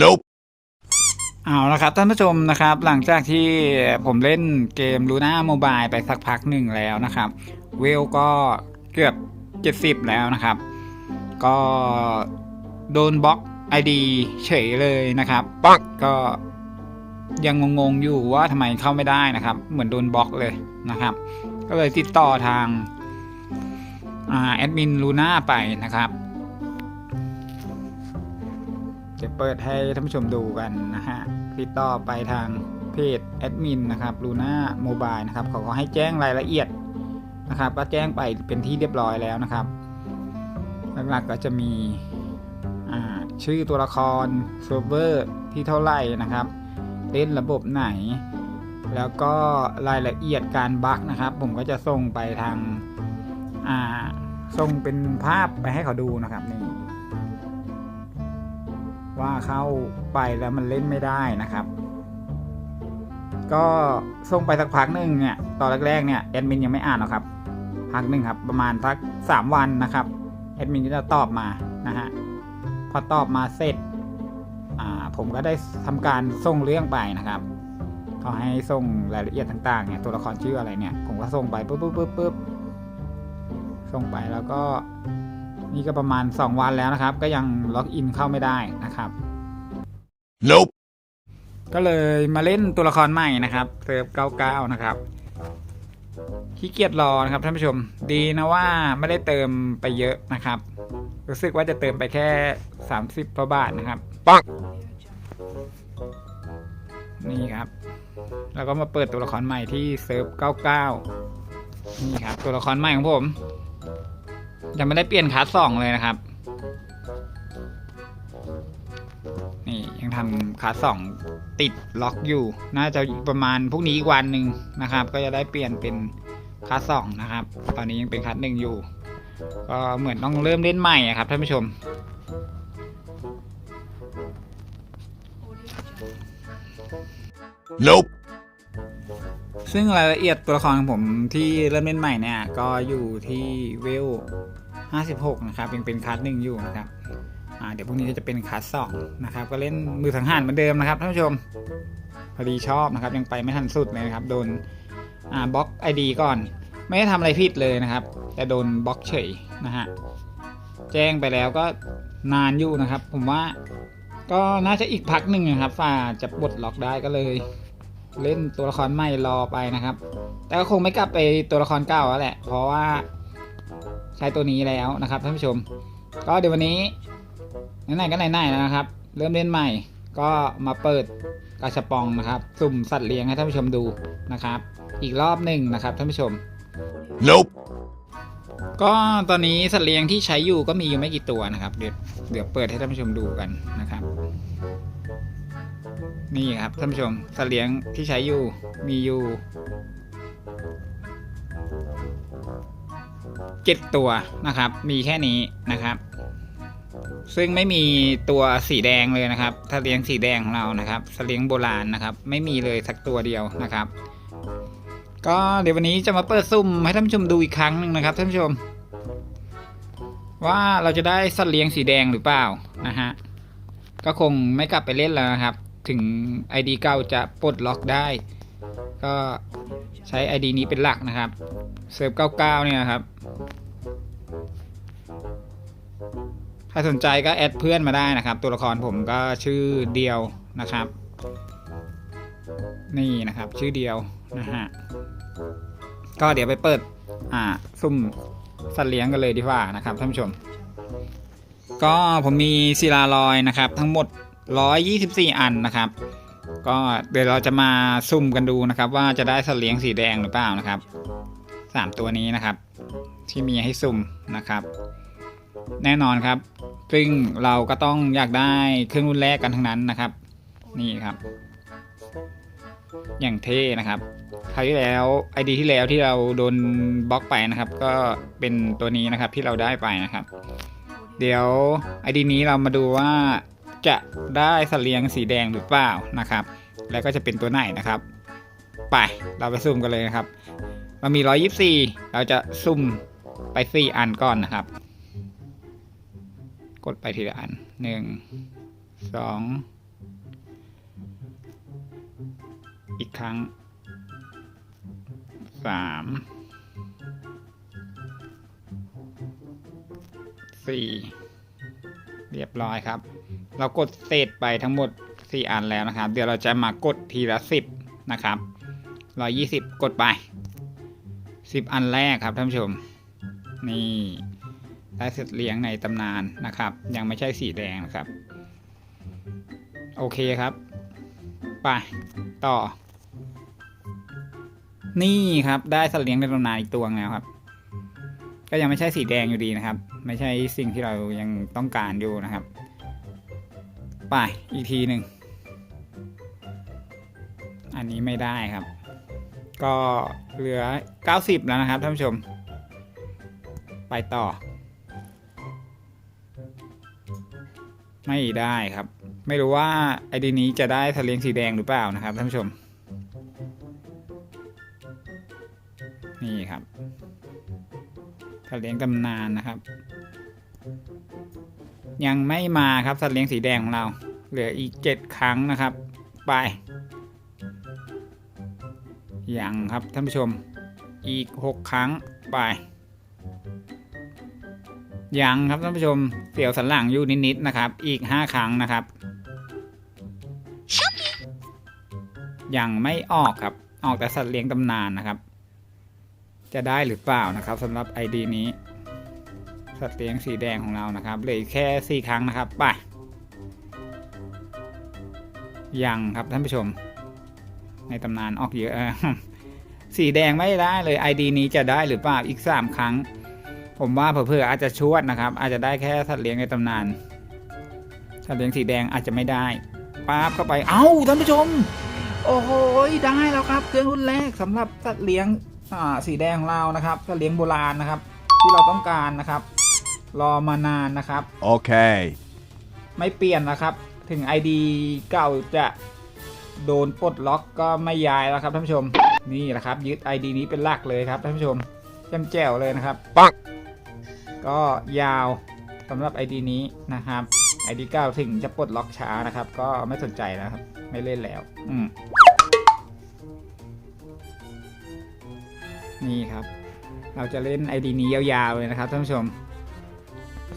Nope. เอาละครับท่านผู้ชมนะครับ หลังจากที่ผมเล่นเกมลูน่าโมบายไปสักพักหนึ่งแล้วนะครับ เวลก็เกือบ 70 แล้วนะครับ ก็โดนบล็อก ID เฉยเลยนะครับปักก็ยังงงๆอยู่ว่าทำไมเข้าไม่ได้นะครับ เหมือนโดนบล็อกเลยนะครับ ก็เลยติดต่อทางอ่าแอดมินลูน่าไปนะครับ จะเปิดให้ท่านผู้ชมดูกันนะฮะติดต่อไปทางเพจแอดมินนะครับลูน่าโมบายนะครับเขาก็ให้แจ้งรายละเอียดนะครับก็แจ้งไปเป็นที่เรียบร้อยแล้วนะครับ หลักๆก็จะมีชื่อตัวละครเซิร์ฟเวอร์ที่เท่าไหร่นะครับ เล่นระบบไหน แล้วก็รายละเอียดการบั๊กนะครับ ผมก็จะส่งไปทางส่งเป็นภาพไปให้เขาดูนะครับนี่ ว่าเข้าไปแล้วมันเล่นไม่ได้นะครับ ก็ส่งไปสักพักหนึ่งเนี่ยตอนแรกๆเนี่ยแอดมินยังไม่อ่านหรอกครับพักหนึ่งครับประมาณสักสามวันนะครับแอดมินก็จะตอบมานะฮะพอตอบมาเสร็จผมก็ได้ทำการส่งเรื่องไปนะครับเขาให้ส่งรายละเอียดต่างๆเนี่ยตัวละครชื่ออะไรเนี่ย ผมก็ส่งไปปุ๊บปุ๊บปุ๊บปุ๊บส่งไปแล้วก็ นี่ก็ประมาณ 2 วันแล้วนะครับ ก็ยังล็อกอินเข้าไม่ได้นะครับ Nope. ก็เลยมาเล่นตัวละครใหม่นะครับเซิร์ฟ99นะครับขี้เกียจรอนะครับท่านผู้ชม ดีนะว่าไม่ได้เติมไปเยอะนะครับ รู้สึกว่าจะเติมไปแค่ 30กว่าบาทนะครับ Bonk. นี่ครับ แล้วก็มาเปิดตัวละครใหม่ที่เซิร์ฟ99นี่ครับ ตัวละครใหม่ของผม ยังไม่ได้เปลี่ยนคาสองเลยนะครับ นี่ยังทำคาสองติดล็อกอยู่ น่าจะประมาณพรุ่งนี้อีกวันหนึ่งนะครับ ก็จะได้เปลี่ยนเป็นคาสองนะครับ ตอนนี้ยังเป็นคาหนึ่งอยู่ ก็เหมือนต้องเริ่มเล่นใหม่ครับท่านผู้ชม Nope. ซึ่งรายละเอียดตัวละครของผมที่เริ่มเล่นใหม่เนี่ย ก็อยู่ที่เวล 56 นะครับยังเป็นคัสหนึ่งอยู่นะครับเดี๋ยวพรุ่งนี้ก็จะเป็นคัสสองนะครับ ก็เล่นมือสังหารเหมือนเดิมนะครับท่านผู้ชม พอดีชอบนะครับ ยังไปไม่ทันสุดเลยนะครับ โดนบล็อกไอดีก่อน ไม่ได้ทำอะไรผิดเลยนะครับ แต่โดนบล็อกเฉยนะฮะแจ้งไปแล้วก็นานอยู่นะครับ ผมว่าก็น่าจะอีกพักหนึ่งนะครับฝ่าจะปลดล็อกได้ก็เลย เล่นตัวละครใหม่รอไปนะครับ แต่ก็คงไม่กลับไปตัวละครเก่าแล้วแหละ เพราะว่าใช้ตัวนี้แล้วนะครับท่านผู้ชม ก็เดี๋ยววันนี้ไหนๆก็ไหนๆแล้วนะครับ เริ่มเล่นใหม่ก็มาเปิดกาชาปองนะครับ สุ่มสัตว์เลี้ยงให้ท่านผู้ชมดูนะครับ อีกรอบหนึ่งนะครับท่านผู้ชม Nope. ก็ตอนนี้สัตว์เลี้ยงที่ใช้อยู่ก็มีอยู่ไม่กี่ตัวนะครับ เดี๋ยวเดี๋ยวเปิดให้ท่านผู้ชมดูกันนะครับ นี่ครับท่านผู้ชมสัตว์เลี้ยงที่ใช้อยู่มีอยู่เจ็ดตัวนะครับ มีแค่นี้นะครับ ซึ่งไม่มีตัวสีแดงเลยนะครับถ้าเลียงสีแดงของเรานะครับสัตว์เลี้ยงโบราณนะครับ ไม่มีเลยสักตัวเดียวนะครับ ก็เดี๋ยววันนี้จะมาเปิดซุ่มให้ท่านผู้ชมดูอีกครั้งหนึ่งนะครับท่านผู้ชม ว่าเราจะได้สัตว์เลี้ยงสีแดงหรือเปล่านะฮะก็คงไม่กลับไปเล่นแล้วนะครับ ถึง ID เก่าจะปลดล็อกได้ ก็ใช้ ID นี้เป็นหลักนะครับเซิร์ฟ99 เนี่ยนะครับ ถ้าสนใจก็แอดเพื่อนมาได้นะครับ ตัวละครผมก็ชื่อเดียวนะครับ นี่นะครับชื่อเดียวนะฮะก็เดี๋ยวไปเปิด อ่า ซุ่มสัตว์เลี้ยงกันเลยดีกว่านะครับท่านผู้ชม ก็ผมมีศิลาลอยนะครับ ทั้งหมด 124 อันนะครับ ก็เดี๋ยวเราจะมาซุ่มกันดูนะครับ ว่าจะได้สัตว์เลี้ยงสีแดงหรือเปล่านะครับสามตัวนี้นะครับ ที่มีให้ซุ่มนะครับ แน่นอนครับ ซึ่งเราก็ต้องอยากได้เครื่องรุ่นแรกกันทั้งนั้นนะครับ นี่ครับ อย่างเท่นะครับคราวที่แล้วไอดีที่แล้วที่เราโดนบล็อกไปนะครับ ก็เป็นตัวนี้นะครับที่เราได้ไปนะครับ เดี๋ยวไอดีนี้เรามาดูว่า จะได้สเสลียงสีแดงหรือเปล่านะครับ แล้วก็จะเป็นตัวไหนนะครับ ไปเราไปซุ่มกันเลยนะครับมันมี 124 เราจะซุ่มไป 4 อันก่อนนะครับ กดไปทีละอัน 1 2 อีกครั้ง 3สี่เรียบร้อยครับ เรากดเศษไปทั้งหมด 4 อันแล้วนะครับ เดี๋ยวเราจะมากดทีละ 10 นะครับ 120 กดไป 10 อันแรกครับท่านผู้ชม นี่ได้เสร็จเลี้ยงในตำนานนะครับ ยังไม่ใช่สีแดงนะครับ โอเคครับ ไป ต่อ นี่ครับได้สัตว์เลี้ยงในตำนานอีกตัวแล้วครับ ก็ยังไม่ใช่สีแดงอยู่ดีนะครับ ไม่ใช่สิ่งที่เรายังต้องการอยู่นะครับ ไปอีกทีหนึ่ง อันนี้ไม่ได้ครับ ก็เหลือ 90 แล้วนะครับท่านผู้ชม ไปต่อ ไม่ได้ครับ ไม่รู้ว่าไอดีนี้จะได้ทะเลงสีแดงหรือเปล่านะครับท่านผู้ชม นี่ครับทะเลงตำนานนะครับ ยังไม่มาครับสัตว์เลี้ยงสีแดงของเรา เหลืออีกเจ็ดครั้งนะครับ ไปยังครับท่านผู้ชมอีกหกครั้งไปยังครับท่านผู้ชมเสียวสันหลังอยู่นิดๆนะครับ อีกห้าครั้งนะครับยังไม่ออกครับ ออกแต่สัตว์เลี้ยงตำนานนะครับ จะได้หรือเปล่านะครับสำหรับไอดีนี้ สัตว์เลี้ยงสีแดงของเรานะครับเหลืออกแค่สี่ครั้งนะครับไปยังครับท่านผู้ชม ในตำนานออกเยอะสีแดงไม่ได้เลย ID นี้จะได้หรือเปล่าอีกสามครั้ง ผมว่าเผื่อๆอาจจะชวดนะครับ อาจจะได้แค่สัตว์เลี้ยงในตำนานสัตว์เลี้ยงสีแดงอาจจะไม่ได้ป๊าบเข้าไปเอ้าท่านผู้ชม โอ้โหได้แล้วครับ เครื่องรุ่นแรกสำหรับสัตว์เลี้ยงสีแดงของเรานะครับสัตว์เลี้ยงโบราณนะครับ ที่เราต้องการนะครับ รอมานานนะครับ Okay. ไม่เปลี่ยนนะครับ ถึง ID เก่าจะโดนปลดล็อกก็ไม่ย้ายแล้วครับท่านผู้ชม นี่แหละครับ ยึด ID นี้เป็นหลักเลยครับท่านผู้ชมแจ่มแจ๋วเลยนะครับ ปัง ก็ยาวสำหรับ ID นี้นะครับ ID เก่าถึงจะปลดล็อกช้านะครับ ก็ไม่สนใจแล้วครับ ไม่เล่นแล้ว อืมนี่ครับ เราจะเล่น ID นี้ยาวๆเลยนะครับท่านผู้ชม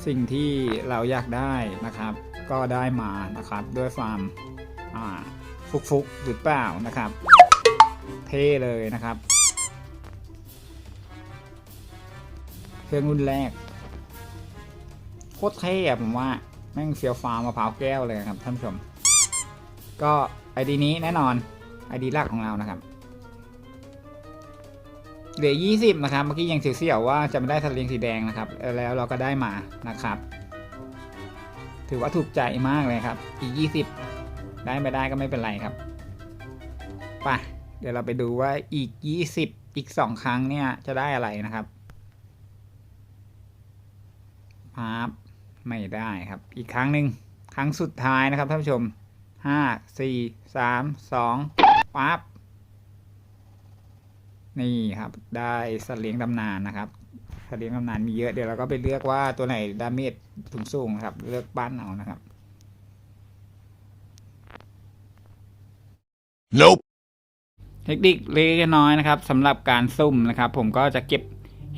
สิ่งที่เราอยากได้นะครับ ก็ได้มานะครับด้วยความอ่าฟุกหรือเปล่านะครับ เท่เลยนะครับ เครื่องรุ่นแรกโคตรเท่อะผมว่าแม่งเฟียวฟ้ามะพร้าวแก้วเลยครับท่านผู้ชม ก็ไอดีนี้แน่นอนไอดีหลักของเรานะครับ เหลือ 20 นะครับ เมื่อกี้ยังเสียวๆว่าจะไม่ได้สลิงสีแดงนะครับ แล้วเราก็ได้มานะครับ ถือว่าถูกใจมากเลยครับ อีก 20 ได้ไม่ได้ก็ไม่เป็นไรครับไปเดี๋ยวเราไปดูว่าอีก 20 อีก 2 ครั้งเนี่ยจะได้อะไรนะครับภาพไม่ได้ครับ อีกครั้งหนึ่งครั้งสุดท้ายนะครับท่านผู้ชม 5 4 3 2ปั๊บ นี่ครับ ได้สัตว์เลี้ยงตำนานนะครับสัตว์เลี้ยงตำนานมีเยอะเดี๋ยวเราก็ไปเลือกว่าตัวไหนดาเมจสูงสูงๆนะครับ เลือกบ้านเอานะครับ Nope. เทคนิคเล็กๆน้อยๆนะครับสำหรับการซุ่มนะครับ ผมก็จะเก็บ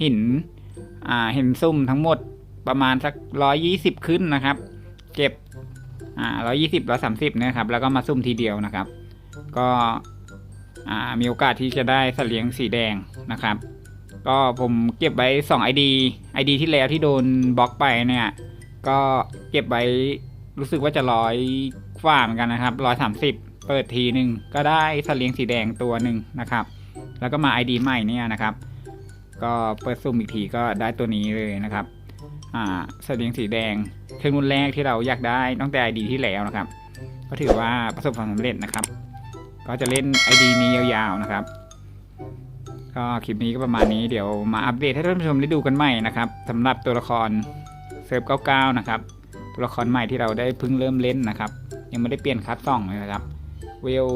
หินอ่าหินซุ่มทั้งหมดประมาณสักร้อยี่สิบขึ้นนะครับ เก็บอ่าร้อยี่สิบร้อสามสิบนะครับ แล้วก็มาซุ่มทีเดียวนะครับ ก็อ่า มีโอกาสที่จะได้สัตว์เลี้ยงสีแดงนะครับ ก็ผมเก็บไว้ 2 ID ID ที่แล้วที่โดนบล็อกไปเนี่ย ก็เก็บไว้รู้สึกว่าจะร้อยกว่าเหมือนกันนะครับร้อยสามสิบเปิดทีหนึ่งก็ได้สัตว์เลี้ยงสีแดงตัวหนึ่งนะครับ แล้วก็มา ID ใหม่เนี่ยนะครับ ก็เปิดซุ่มอีกทีก็ได้ตัวนี้เลยนะครับสัตว์เลี้ยงสีแดงเครื่องรุ่นแรกที่เราอยากได้ตั้งแต่ ID ที่แล้วนะครับ ก็ถือว่าประสบความสำเร็จนะครับ ก็จะเล่น ID นี้ยาวๆนะครับ ก็คลิปนี้ก็ประมาณนี้เดี๋ยวมาอัปเดตให้ท่านผู้ชมได้ดูกันใหม่นะครับสำหรับตัวละครเซิร์ฟ99 นะครับ ตัวละครใหม่ที่เราได้เพิ่งเริ่มเล่นนะครับ ยังไม่ได้เปลี่ยนคัสซองเลยนะครับเวล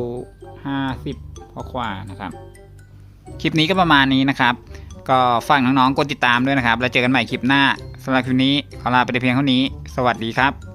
50พอกว่านะครับ คลิปนี้ก็ประมาณนี้นะครับ ก็ฝากน้องๆกดติดตามด้วยนะครับ แล้วเจอกันใหม่คลิปหน้าสำหรับคลิปนี้ขอลาไปแต่เพียงเท่านี้ สวัสดีครับ